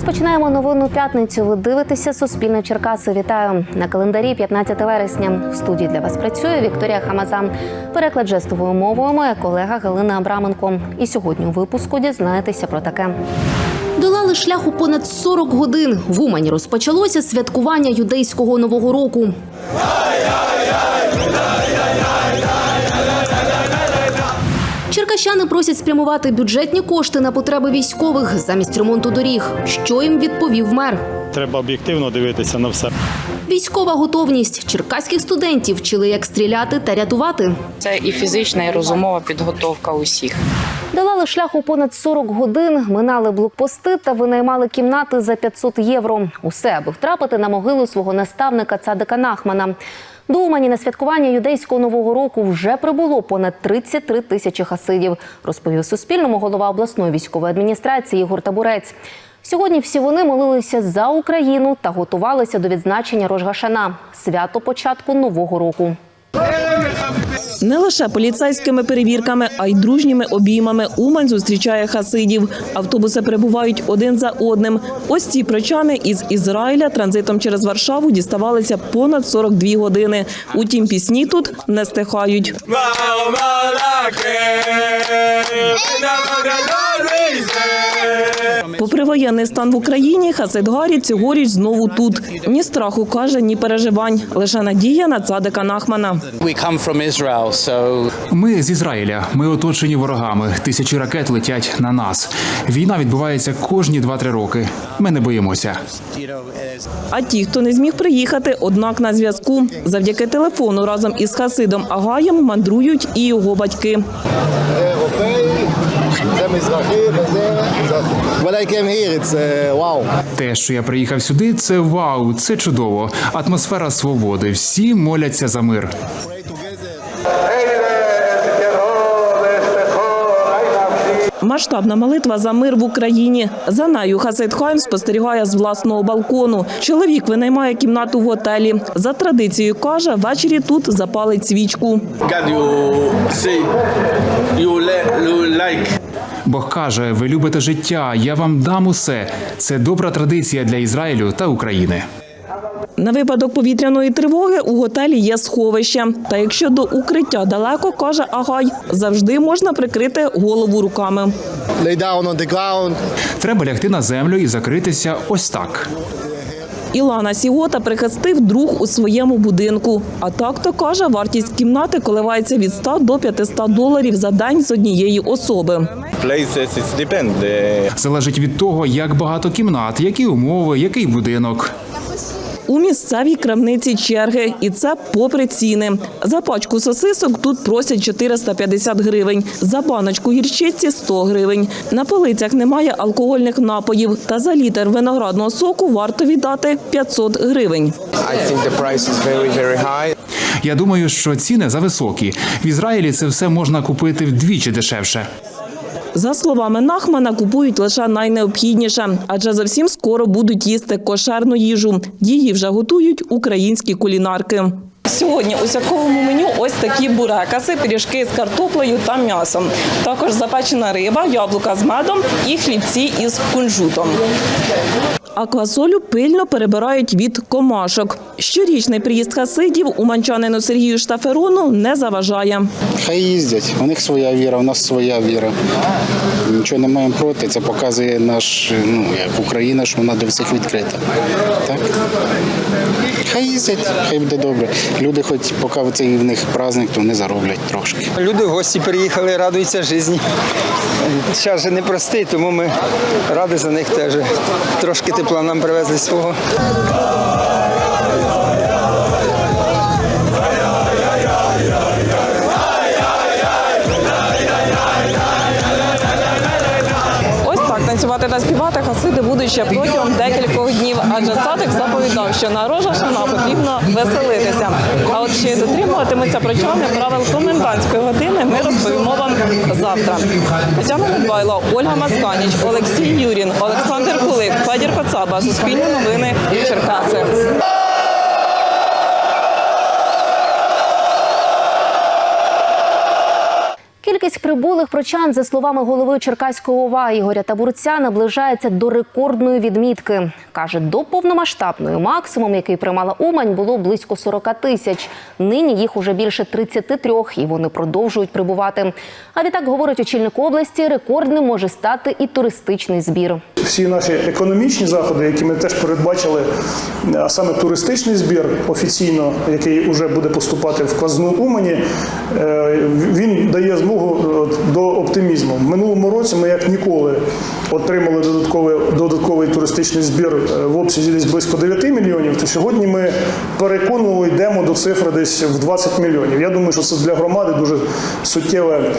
Розпочинаємо новинну п'ятницю. Ви дивитеся Суспільне Черкаси. Вітаю на календарі 15 вересня. В студії для вас працює Вікторія Хамазан. Переклад жестовою мовою моя колега Галина Абраменко. І сьогодні у випуску дізнаєтеся про таке. Долали шлях у понад 40 годин. В Умані розпочалося святкування юдейського нового року. Черкащани просять спрямувати бюджетні кошти на потреби військових замість ремонту доріг. Що їм відповів мер? Треба об'єктивно дивитися на все. Військова готовність черкаських студентів вчили, як стріляти та рятувати. Це і фізична, і розумова підготовка усіх. Долали шлях у понад 40 годин, минали блокпости та винаймали кімнати за 500 євро. Усе, аби втрапити на могилу свого наставника Цадика Нахмана. До Умані на святкування юдейського нового року вже прибуло понад 33 тисячі хасидів, розповів Суспільному голова обласної військової адміністрації Ігор Табурець. Сьогодні всі вони молилися за Україну та готувалися до відзначення Рожгашана – свято початку нового року. Не лише поліцейськими перевірками, а й дружніми обіймами Умань зустрічає хасидів. Автобуси перебувають один за одним. Ось ці прочани із Ізраїля транзитом через Варшаву діставалися понад 42 години. Утім, пісні тут не стихають. Попри воєнний стан в Україні, Хасид Гарі цьогоріч знову тут. Ні страху каже, ні переживань. Лише надія на цадика Нахмана. Ми з Ізраїля. Ми оточені ворогами. Тисячі ракет летять на нас. Війна відбувається кожні 2-3 роки. Ми не боїмося. А ті, хто не зміг приїхати, однак на зв'язку. Завдяки телефону разом із Хасидом Агаєм мандрують і його батьки. אירופאי, זה מזרחי וזה מזרחי. When I came here, it's uh, wow. Те, що я приїхав сюди, це вау, це чудово. Атмосфера свободи. Всі моляться за мир. Масштабна молитва за мир в Україні. За нею Хасид Хайм спостерігає з власного балкону. Чоловік винаймає кімнату в готелі. За традицією каже, ввечері тут запалить свічку. Бог каже: ви любите життя, я вам дам усе. Це добра традиція для Ізраїлю та України. На випадок повітряної тривоги у готелі є сховище. Та якщо до укриття далеко, каже Агай, завжди можна прикрити голову руками. Треба лягти на землю і закритися ось так. Ілана Сігота прихистив друг у своєму будинку. А так то каже, вартість кімнати коливається від 100 до 500 доларів за день з однієї особи. The Залежить від того, як багато кімнат, які умови, який будинок. У місцевій крамниці черги, і це попри ціни. За пачку сосисок тут просять 450 гривень, за баночку гірчиці – 100 гривень. На полицях немає алкогольних напоїв, та за літр виноградного соку варто віддати 500 гривень. Я думаю, що ціни зависокі. В Ізраїлі це все можна купити вдвічі дешевше. За словами Нахмана, купують лише найнеобхідніше, адже зовсім скоро будуть їсти кошерну їжу. Її вже готують українські кулінарки. Сьогодні у святковому меню ось такі бурекаси, пиріжки з картоплею та м'ясом. Також запечена риба, яблука з медом і хлібці із кунжутом. А квасолю пильно перебирають від комашок. Щорічний приїзд хасидів у манчанину Сергію Штаферону не заважає. Хай їздять. У них своя віра, у нас своя віра. Нічого не маємо проти. Це показує наш, ну, як Україна, що вона до всіх відкрита. Так? Хай їздять, хай буде добре. Люди, хоч поки цей в них праздник, то вони зароблять трошки. Люди в гості приїхали, радуються житті. Час же непростий, тому ми раді за них теж. Трошки тепла нам привезли свого. Хасиди ще протягом декількох днів, адже цадик заповідав, що на рожа шана потрібно веселитися. А от чи дотримуватиметься прочани правил комендантської години, ми розповімо вам завтра. Тетяна Недбайло, Ольга Масканіч, Олексій Юрін, Олександр Кулик, Федір Коцаба, Суспільні новини, Черкаси. Прибулих прочан, за словами голови Черкаської ОВА Ігоря Табурця, наближається до рекордної відмітки. Каже, до повномасштабної максимум, який приймала Умань, було близько 40 тисяч. Нині їх уже більше 33, і вони продовжують прибувати. А відтак, говорить очільник області, рекордним може стати і туристичний збір. Всі наші економічні заходи, які ми теж передбачили, а саме туристичний збір офіційно, який вже буде поступати в казну Умані, е, він дає змогу е, до оптимізму. В минулому році ми як ніколи отримали додатковий, додатковий туристичний збір е, в обсязі десь близько 9 мільйонів. То сьогодні ми переконливо йдемо до цифри десь в 20 мільйонів. Я думаю, що це для громади дуже суттєве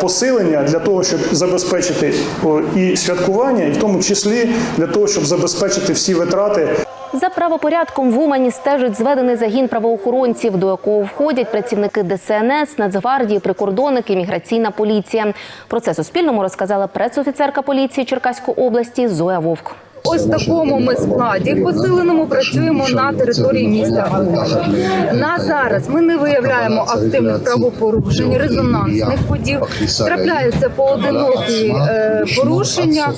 посилення для того, щоб забезпечити і святкування, і в тому числі для того, щоб забезпечити всі витрати За правопорядком в Умані стежить зведений загін правоохоронців, до якого входять працівники ДСНС, Нацгвардії, прикордонники, міграційна поліція. Про це Суспільному розказала пресофіцерка поліції Черкаської області Зоя Вовк. Ось в такому ми складі посиленому працюємо на території міста. На зараз ми не виявляємо активних правопорушень, резонансних подій. Трапляються поодинокі е, порушення.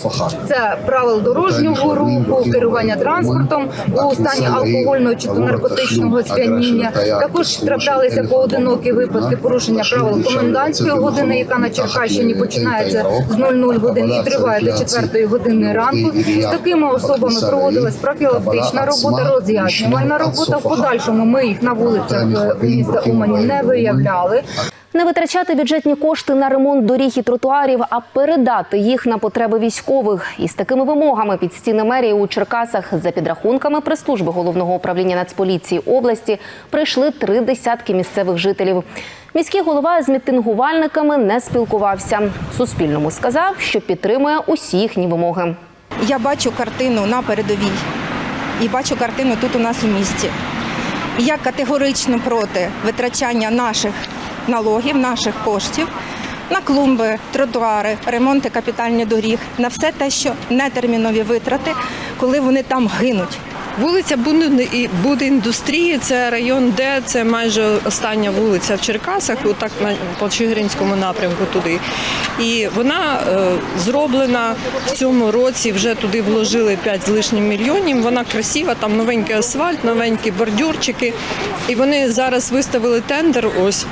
Це правил дорожнього руху, керування транспортом у стані алкогольного чи наркотичного сп'яніння. Також траплялися поодинокі випадки порушення правил комендантської години, яка на Черкащині починається з 00 годин і триває до 4 години ранку. З такими особами проводилась профілактична робота, роз'яснювальна робота. В подальшому ми їх на вулицях е, міста Умані не виявляли. Не витрачати бюджетні кошти на ремонт доріг і тротуарів, а передати їх на потреби військових. Із такими вимогами під стіни мерії у Черкасах за підрахунками прес-служби головного управління Нацполіції області прийшли три десятки місцевих жителів. Міський голова з мітингувальниками не спілкувався. Суспільному сказав, що підтримує усі їхні вимоги. Я бачу картину на передовій і бачу картину тут у нас у місті. Я категорично проти витрачання наших налогів, наших коштів на клумби, тротуари, ремонти капітальних доріг, на все те, що нетермінові витрати, коли вони там гинуть. Вулиця буде індустрії, це район Д, це майже остання вулиця в Черкасах, отак по Чигиринському напрямку туди. І вона е, зроблена в цьому році. Вже туди вложили 5 з лишнім мільйонів. Вона красива, там новенький асфальт, новенькі бордюрчики. І вони зараз виставили тендер. Ось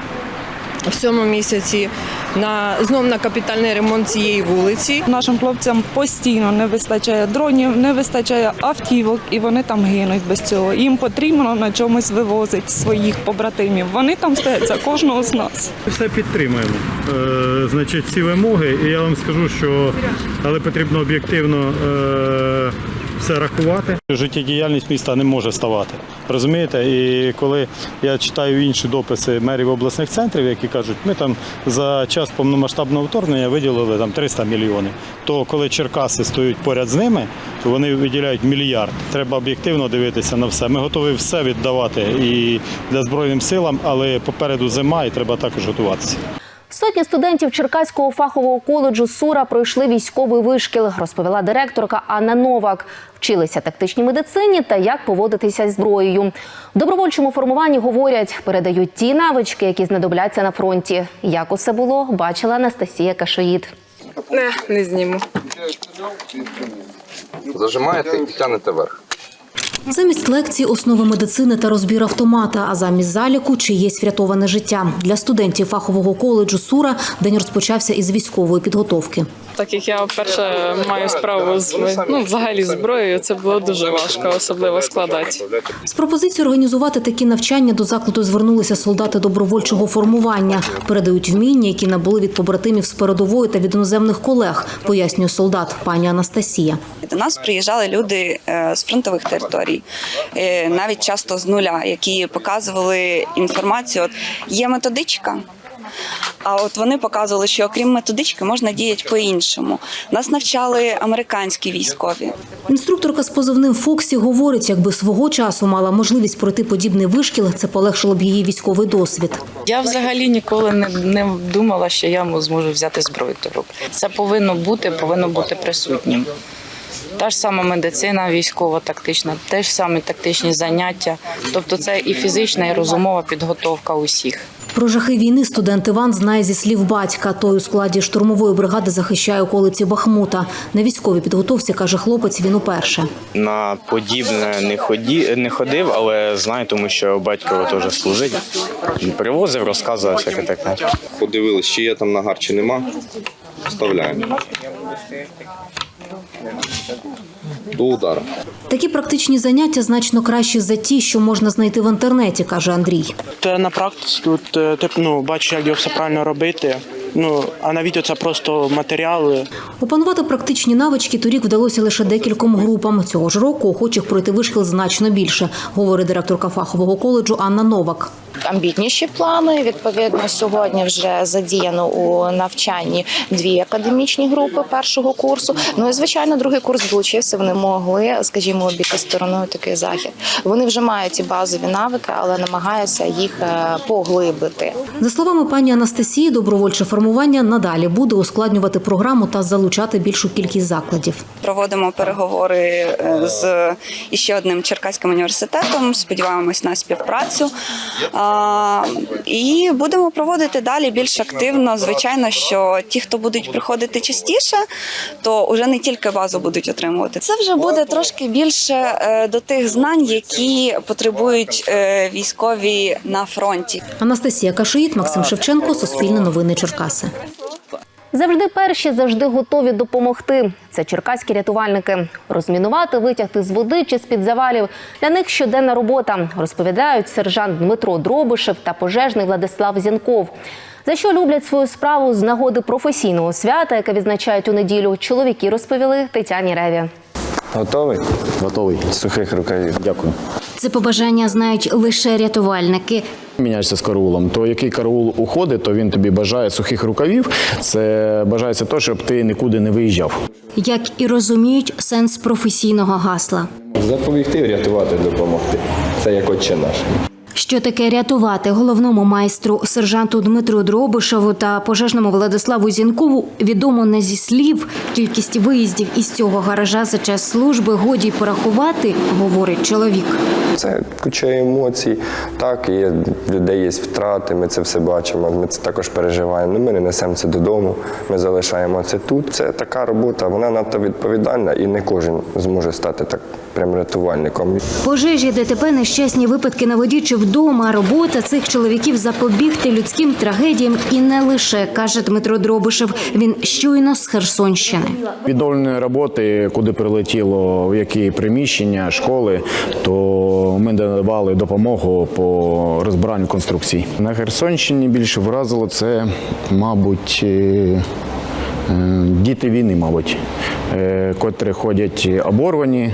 в цьому місяці на знов на капітальний ремонт цієї вулиці. Нашим хлопцям постійно не вистачає дронів, не вистачає автівок, і вони там гинуть без цього. Їм потрібно на чомусь вивозити своїх побратимів. Вони там стоять за кожного з нас. Все підтримуємо. Е, значить, ці вимоги, і я вам скажу, що але потрібно об'єктивно е, все рахувати. Життєдіяльність міста не може ставати. Розумієте? І коли я читаю інші дописи мерів обласних центрів, які кажуть, ми там за час повномасштабного вторгнення виділили там 300 мільйонів. То коли Черкаси стоять поряд з ними, то вони виділяють мільярд. Треба об'єктивно дивитися на все. Ми готові все віддавати і для збройним силам, але попереду зима, і треба також готуватися. Сотні студентів Черкаського фахового коледжу Сура пройшли військовий вишкіл, розповіла директорка Анна Новак. Вчилися тактичній медицині та як поводитися з зброєю. В добровольчому формуванні говорять, передають ті навички, які знадобляться на фронті. Як усе було, бачила Анастасія Кашоїд. Не, не зніму. Зажимаєте і тянете вверх. Замість лекцій основи медицини та розбір автомата, а замість заліку чиєсь врятоване життя. Для студентів фахового коледжу Сура день розпочався із військової підготовки. Так як я вперше маю справу з ну, взагалі зброєю, це було дуже важко, особливо складати. З пропозицією організувати такі навчання до закладу звернулися солдати добровольчого формування. Передають вміння, які набули від побратимів з передової та від іноземних колег, пояснює солдат пані Анастасія. До нас приїжджали люди е, з фронтових територій, е, навіть часто з нуля, які показували інформацію. От є методичка. А от вони показували, що окрім методички можна діяти по-іншому. Нас навчали американські військові. Інструкторка з позивним Фоксі говорить, якби свого часу мала можливість пройти подібний вишкіл, це полегшило б її військовий досвід. Я взагалі ніколи не, не думала, що я зможу взяти зброю до рук. Це повинно бути, повинно бути присутнім. Та ж сама медицина військова, тактична, теж самі тактичні заняття. Тобто це і фізична, і розумова підготовка усіх. Про жахи війни студент Іван знає зі слів батька. Той у складі штурмової бригади захищає околиці Бахмута. На військовій підготовці каже хлопець. Він уперше. На подібне не ході не ходив, але знаю, тому що батько теж служить. Привозив, розказував всяке таке. Подивились, чи є там нагар, чи нема. Вставляємо. До удару. Такі практичні заняття значно кращі за ті, що можна знайти в інтернеті, каже Андрій. Та на практиці тут е, ти ну, бачиш, як його все правильно робити. Ну а на відео це просто матеріали. Опанувати практичні навички торік вдалося лише декільком групам. Цього ж року охочих пройти вишкіл значно більше, говорить директорка фахового коледжу Анна Новак. Амбітніші плани. Відповідно, сьогодні вже задіяно у навчанні дві академічні групи першого курсу. Ну і звичайно, другий курс долучився. Вони могли, скажімо, обійти стороною такий захід. Вони вже мають ці базові навики, але намагаються їх е, поглибити. За словами пані Анастасії, добровольче формування надалі буде ускладнювати програму та залучати більшу кількість закладів. Проводимо переговори е, з іще одним Черкаським університетом. Сподіваємось на співпрацю. І будемо проводити далі більш активно. Звичайно, що ті, хто будуть приходити частіше, то вже не тільки базу будуть отримувати. Це вже буде трошки більше е, до тих знань, які потребують е, військові на фронті. Анастасія Кашиїт, Максим Шевченко, Суспільне новини Черкаси. Завжди перші, завжди готові допомогти. Це черкаські рятувальники. Розмінувати, витягти з води чи з-під завалів. Для них щоденна робота, розповідають сержант Дмитро Дробишев та пожежний Владислав Зінков. За що люблять свою справу з нагоди професійного свята, яке відзначають у неділю, чоловіки розповіли Тетяні Реві. Готовий? Готовий. Сухих рукавів. Дякую. Це побажання знають лише рятувальники. Міняєшся з караулом. То який караул уходить, то він тобі бажає сухих рукавів. Це бажається то, щоб ти нікуди не виїжджав. Як і розуміють сенс професійного гасла. Запобігти, врятувати, допомогти. Це як отче наш. Що таке рятувати головному майстру сержанту Дмитру Дробишеву та пожежному Владиславу Зінкову відомо не зі слів. Кількість виїздів із цього гаража за час служби годі порахувати, говорить чоловік. Це куча емоцій. Так, є людей є втрати, ми це все бачимо. Ми це також переживаємо. Ну, ми не несемо це додому, ми залишаємо це тут. Це така робота, вона надто відповідальна, і не кожен зможе стати так прям рятувальником. Пожежі, ДТП, нещасні випадки на воді чи вдома. Робота цих чоловіків запобігти людським трагедіям і не лише, каже Дмитро Дробишев. Він щойно з Херсонщини. Відновлені роботи, куди прилетіло, в які приміщення, школи, то ми давали допомогу по розбиранню конструкцій. На Херсонщині більше вразило це, мабуть, е, е, діти війни, мабуть, е, котрі ходять оборвані,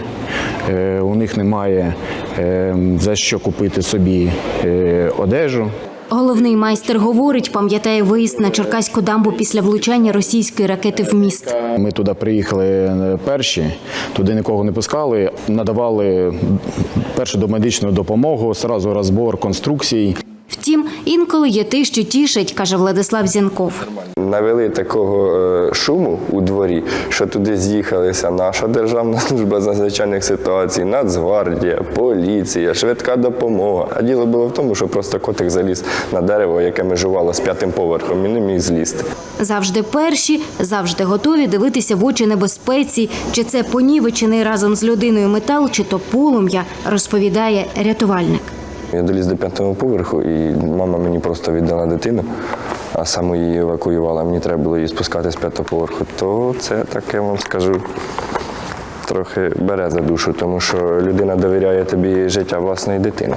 у них немає е, за що купити собі е, одежу. Головний майстер говорить, пам'ятає виїзд на Черкаську дамбу після влучання російської ракети в міст. Ми туди приїхали перші, туди нікого не пускали, надавали першу домедичну допомогу, одразу розбор конструкцій. Втім, інколи є те, що тішить, каже Владислав Зінков. Навели такого е, шуму у дворі, що туди з'їхалися наша державна служба з надзвичайних ситуацій, Нацгвардія, поліція, швидка допомога. А діло було в тому, що просто котик заліз на дерево, яке межувало з п'ятим поверхом, і не міг злізти. Завжди перші, завжди готові дивитися в очі небезпеці, чи це понівечений разом з людиною метал, чи то полум'я, розповідає рятувальник. Я доліз до п'ятого поверху, і мама мені просто віддала дитину, а саме її евакуювала. Мені треба було її спускати з п'ятого поверху. То це таке вам скажу. Трохи бере за душу, тому що людина довіряє тобі життя власної дитини.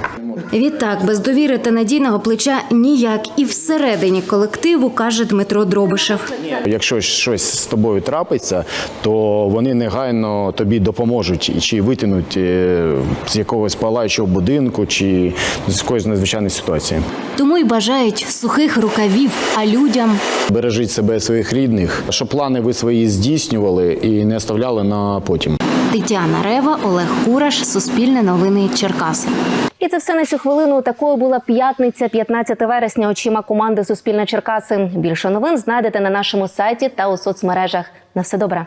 Відтак, без довіри та надійного плеча ніяк і всередині колективу, каже Дмитро Дробишев. Якщо щось з тобою трапиться, то вони негайно тобі допоможуть чи витягнуть е, з якогось палаючого будинку, чи з якоїсь надзвичайної ситуації. Тому й бажають сухих рукавів, а людям Бережіть себе своїх рідних, щоб плани ви свої здійснювали і не оставляли на потім. Тетяна Рева, Олег Кураш, Суспільне новини Черкаси. І це все на цю хвилину. Такою була п'ятниця, 15 вересня. Очима команди Суспільне Черкаси. Більше новин знайдете на нашому сайті та у соцмережах. На все добре.